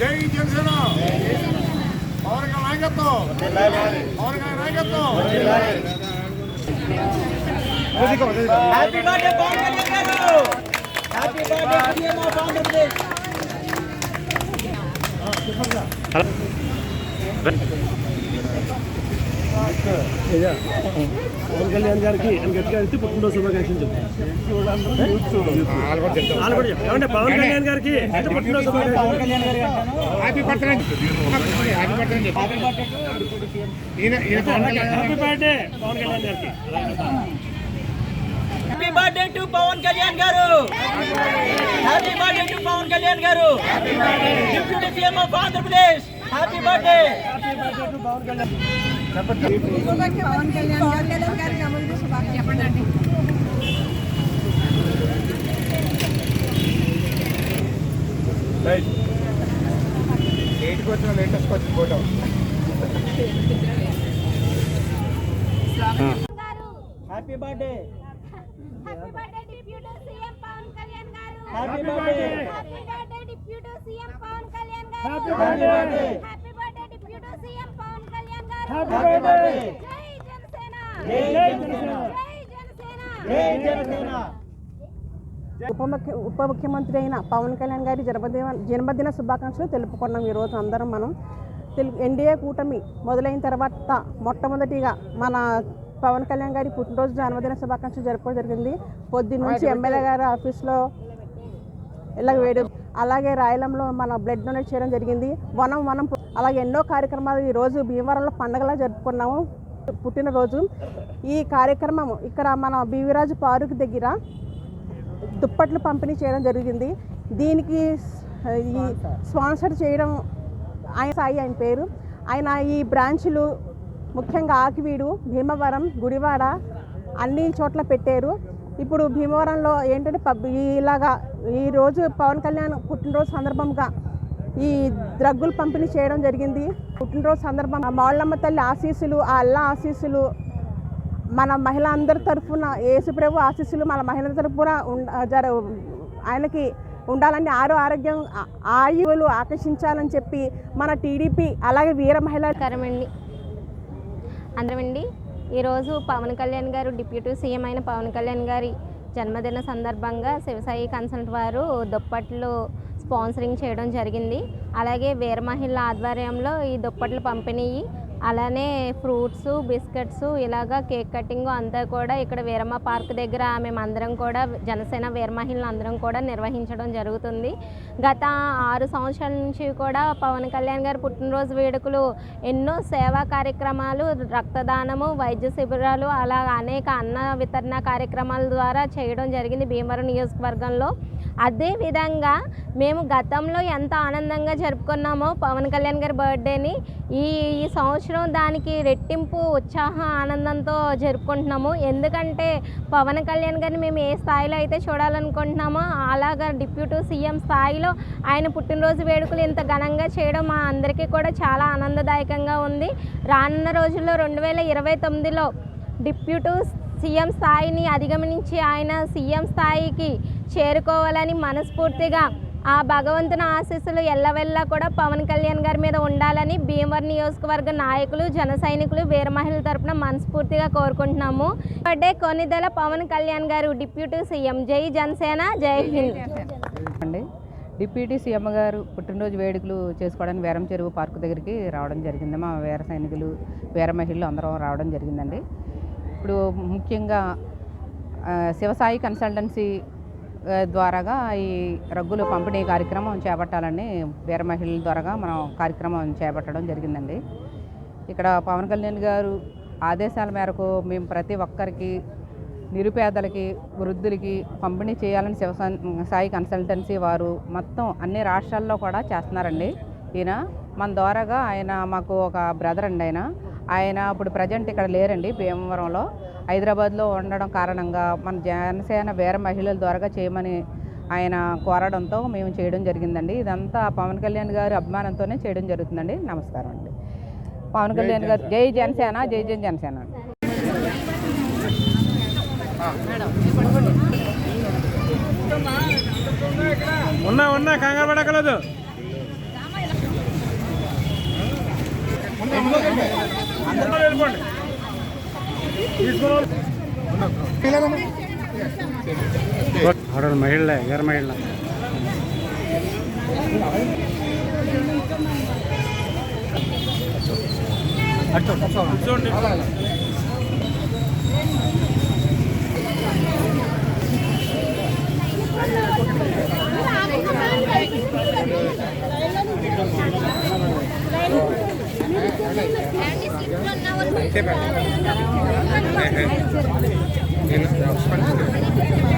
జై జనసేన. పవన్ కళ్యాణ్ నాయకత్వం. పవన్ కళ్యాణ్ నాయకత్వం. హ్యాపీ బర్త్డే పవన్ కళ్యాణ్ గారు happy birthday CM of Andhra Pradesh Pawan Kalyan గారికి ఆయన గట్టిగా వెళ్తే పుట్టినరోజు శుభాకాంక్షలు చెప్తాను ఏమంటే పవన్ కళ్యాణ్ గారికి అయితే పుట్టినరోజు Pawan Kalyan happy birthday happy birthday. Happy birthday to Pawan Kalyan happy birthday Pawan Kalyan గారికి happy birthday to Pawan Kalyan గారు happy birthday to Pawan Kalyan గారు deputy CM of Andhra Pradesh happy birthday లేట్కి వచ్చిన latest వచ్చిన photo గారు happy birthday happy birthday deputy CM Pawan Kalyan గారు happy birthday happy birthday deputy CM Pawan Kalyan గారు happy happy birthday ఉప ముఖ్య ఉప ముఖ్యమంత్రి అయిన పవన్ కళ్యాణ్ గారి జన్మదిన జన్మదిన శుభాకాంక్షలు తెలుపుకున్నాం ఈరోజు అందరం మనం. తెలు ఎన్డీఏ కూటమి మొదలైన తర్వాత మొట్టమొదటిగా మన పవన్ కళ్యాణ్ గారి పుట్టినరోజు జన్మదిన శుభాకాంక్షలు జరుపుకోవడం జరిగింది. పొద్దున్న నుంచి ఎమ్మెల్యే గారి ఆఫీస్లో ఇలా వేయడం. అలాగే రాయలంలో మన బ్లడ్ డొనేట్ చేయడం జరిగింది. వనం వనం అలాగే ఎన్నో కార్యక్రమాలు ఈరోజు భీమవరంలో పండగలా జరుపుకున్నాము. పుట్టినరోజు. ఈ కార్యక్రమం ఇక్కడ మన బీవిరాజు పార్క్ దగ్గర దుప్పట్లు పంపిణీ చేయడం జరిగింది. దీనికి ఈ స్పాన్సర్ చేయడం ఆయన సాయి ఆయన పేరు. ఆయన ఈ బ్రాంచ్లు ముఖ్యంగా ఆకివీడు భీమవరం గుడివాడ అన్ని చోట్ల పెట్టారు. ఇప్పుడు భీమవరంలో ఏంటంటే పబ్ ఇలాగా ఈరోజు పవన్ కళ్యాణ్ పుట్టినరోజు సందర్భంగా ఈ ద్రగ్గులు పంపిణీ చేయడం జరిగింది. పుట్టినరోజు సందర్భంగా మాళ్ళమ్మ తల్లి ఆశీస్సులు ఆ అల్లా ఆశీస్సులు మన మహిళ అందరి తరఫున యేసుప్రభు ఆశీస్సులు మన మహిళల తరఫున ఉండ జర ఆయనకి ఉండాలని ఆరో ఆరోగ్యం ఆయువులు ఆకర్షించాలని చెప్పి మన టీడీపీ అలాగే వీర మహిళ కరమండి అందరమండి. ఈరోజు పవన్ కళ్యాణ్ గారు డిప్యూటీ సీఎం అయిన పవన్ కళ్యాణ్ గారి జన్మదిన సందర్భంగా శివసాయి కన్సల్ట్ వారు దుప్పట్లు స్పాన్సరింగ్ చేయడం జరిగింది. అలాగే వీరమహిళ ఆధ్వర్యంలో ఈ దుప్పట్లు పంపిణీ అలానే ఫ్రూట్స్ బిస్కెట్స్ ఇలాగా కేక్ కటింగ్ అంతా కూడా ఇక్కడ వీరమ్మ పార్క్ దగ్గర మేమందరం కూడా జనసేన వీరమహిళలు అందరం కూడా నిర్వహించడం జరుగుతుంది. గత ఆరు సంవత్సరాల నుంచి కూడా పవన్ కళ్యాణ్ గారి పుట్టినరోజు వేడుకలు ఎన్నో సేవా కార్యక్రమాలు రక్తదానము వైద్య శిబిరాలు అలా అనేక అన్న వితరణ కార్యక్రమాల ద్వారా చేయడం జరిగింది భీమవరం నియోజకవర్గంలో. అదే విధంగా మేము గతంలో ఎంత ఆనందంగా జరుపుకున్నామో పవన్ కళ్యాణ్ గారి బర్త్డేని ఈ ఈ సంవత్సరం దానికి రెట్టింపు ఉత్సాహ ఆనందంతో జరుపుకుంటున్నాము. ఎందుకంటే పవన్ కళ్యాణ్ గారిని మేము ఏ స్థాయిలో అయితే చూడాలనుకుంటున్నామో అలాగా డిప్యూటీ సీఎం స్థాయిలో ఆయన పుట్టినరోజు వేడుకలు ఇంత ఘనంగా చేయడం మా అందరికీ కూడా చాలా ఆనందదాయకంగా ఉంది. రానున్న రోజుల్లో రెండు వేల ఇరవై తొమ్మిదిలో డిప్యూటీ సీఎం స్థాయిని అధిగమించి ఆయన సీఎం స్థాయికి చేరుకోవాలని మనస్ఫూర్తిగా ఆ భగవంతుని ఆశీస్సులు ఎల్లవెల్లా కూడా పవన్ కళ్యాణ్ గారి మీద ఉండాలని భీమవరం నియోజకవర్గ నాయకులు జన సైనికులు వీర మహిళల తరపున మనస్ఫూర్తిగా కోరుకుంటున్నాము. బర్త్డే కొనిదెల పవన్ కళ్యాణ్ గారు డిప్యూటీ సీఎం. జై జనసేన జై హింద్. అండి డిప్యూటీ సీఎం గారు పుట్టినరోజు వేడుకలు చేసుకోవడానికి వీరం చెరువు పార్కు దగ్గరికి రావడం జరిగింది. మా వీర సైనికులు వీర మహిళలు అందరం రావడం జరిగిందండి. ఇప్పుడు ముఖ్యంగా శివసాయి కన్సల్టెన్సీ ద్వారాగా ఈ రగ్గులు పంపిణీ కార్యక్రమం చేపట్టాలని వీర మహిళల ద్వారాగా మనం కార్యక్రమం చేపట్టడం జరిగిందండి. ఇక్కడ పవన్ కళ్యాణ్ గారు ఆదేశాల మేరకు మేము ప్రతి ఒక్కరికి నిరుపేదలకి వృద్ధులకి పంపిణీ చేయాలని శివ సాయి కన్సల్టెన్సీ వారు మొత్తం అన్ని రాష్ట్రాల్లో కూడా చేస్తున్నారండి. ఈయన మన ద్వారాగా ఆయన మాకు ఒక బ్రదర్ అండి ఆయన. ఆయన ఇప్పుడు ప్రజెంట్ ఇక్కడ లేరండి భీమవరంలో. హైదరాబాద్లో ఉండడం కారణంగా మన జనసేన వేరే మహిళల ద్వారాగా చేయమని ఆయన కోరడంతో మేము చేయడం జరిగిందండి. ఇదంతా పవన్ కళ్యాణ్ గారి అభిమానంతోనే చేయడం జరుగుతుందండి. నమస్కారం అండి. పవన్ కళ్యాణ్ గారు జై జనసేన జై జై జనసేన అండి. ఉన్నా ఉన్నా కంగారు పడకలేదు. అందరూ వెళ్ళిపోండి తీసుకోవాలి ఆడవాళ్ళు మహిళలే వీర మహిళ కూర్చోండి నేను